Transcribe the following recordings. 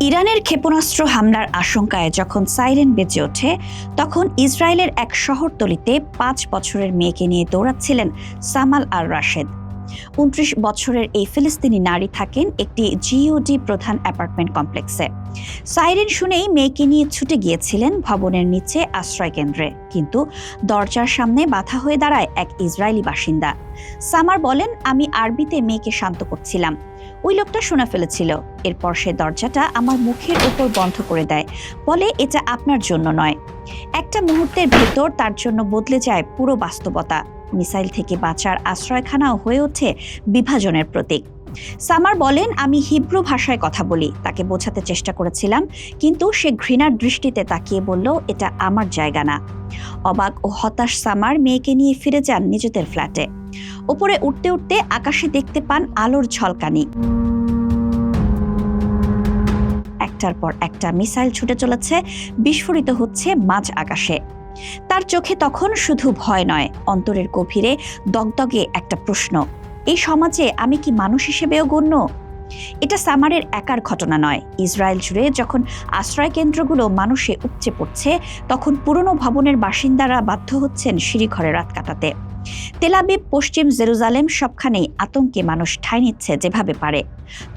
ইরানের ক্ষেপণাস্ত্র হামলার আশঙ্কায় যখন সাইরেন বেজে ওঠে, তখন ইসরায়েলের এক শহরতলিতে পাঁচ বছরের মেয়েকে নিয়ে দৌড়াচ্ছিলেন সামাল আর রাশেদ উনত্রিশ বছরের এই ফিলিস্তিনি নারী থাকেন একটি জিওডি প্রধান অ্যাপার্টমেন্ট কমপ্লেক্সে। সাইরেন শুনেই মেয়েকে নিয়ে ছুটে গিয়েছিলেন ভবনের নিচে আশ্রয় কেন্দ্রে। কিন্তু দরজার সামনে বাধা হয়ে দাঁড়ায় এক ইসরায়েলি বাসিন্দা। সামার বলেন, আমি আরবিতে মেয়েকে শান্ত করছিলাম। ওই লোকটা শোনা ফেলেছিল। এরপর সে দরজাটা আমার মুখের উপর বন্ধ করে দেয়। বলে, এটা আপনার জন্য নয়। একটা মুহূর্তের ভেতর তার জন্য বদলে যায় পুরো বাস্তবতা। মিসাইল থেকে বাঁচার আশ্রয়খানাও হয়ে ওঠে বিভাজনের প্রতীক। সামার বলেন, আমি হিব্রু ভাষায় কথা বলি, তাকে বোঝাতে চেষ্টা করেছিলাম, কিন্তু সে ঘৃণার দৃষ্টিতে তাকিয়ে বলল, এটা আমার জায়গা না। অবাক ও হতাশ সামার মেয়েকে নিয়ে ফিরে যান নিজেদের ফ্ল্যাটে। ওপরে উঠতে উঠতে আকাশে দেখতে পান আলোর ঝলকানি। একটার পর একটা মিসাইল ছুটে চলেছে, বিস্ফোরিত হচ্ছে মাঝ আকাশে। তার চোখে তখন শুধু ভয় নয়, অন্তরের গভীরে দগদগে একটা প্রশ্ন, এই সমাজে আমি কি মানুষ হিসেবেও গণ্য? এটা সামারের একার ঘটনা নয়। ইসরায়েল জুড়ে যখন আশ্রয় কেন্দ্রগুলো মানুষে উপচে পড়ছে, তখন পুরনো ভবনের বাসিন্দারা বাধ্য হচ্ছেন সিঁড়িঘরে রাত কাটাতে। তেলাবিব পশ্চিম জেরুজালেম সবখানেই আতঙ্কে মানুষ ঠাঁই নিচ্ছে যেভাবে পারে।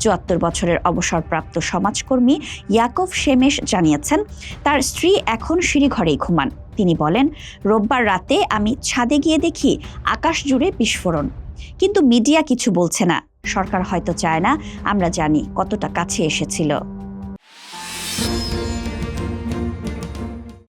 চুয়াত্তর বছরের অবসরপ্রাপ্ত সমাজকর্মী ইয়াকব শেমেশ জানিয়েছেন, তার স্ত্রী এখন সিঁড়িঘরেই ঘুমান। তিনি বলেন, রোববার রাতে আমি ছাদে গিয়ে দেখি আকাশ জুড়ে বিস্ফোরণ। কিন্তু মিডিয়া কিছু বলছে না। সরকার হয়তো চায় না, আমরা জানি কতটা কাছে এসেছিল।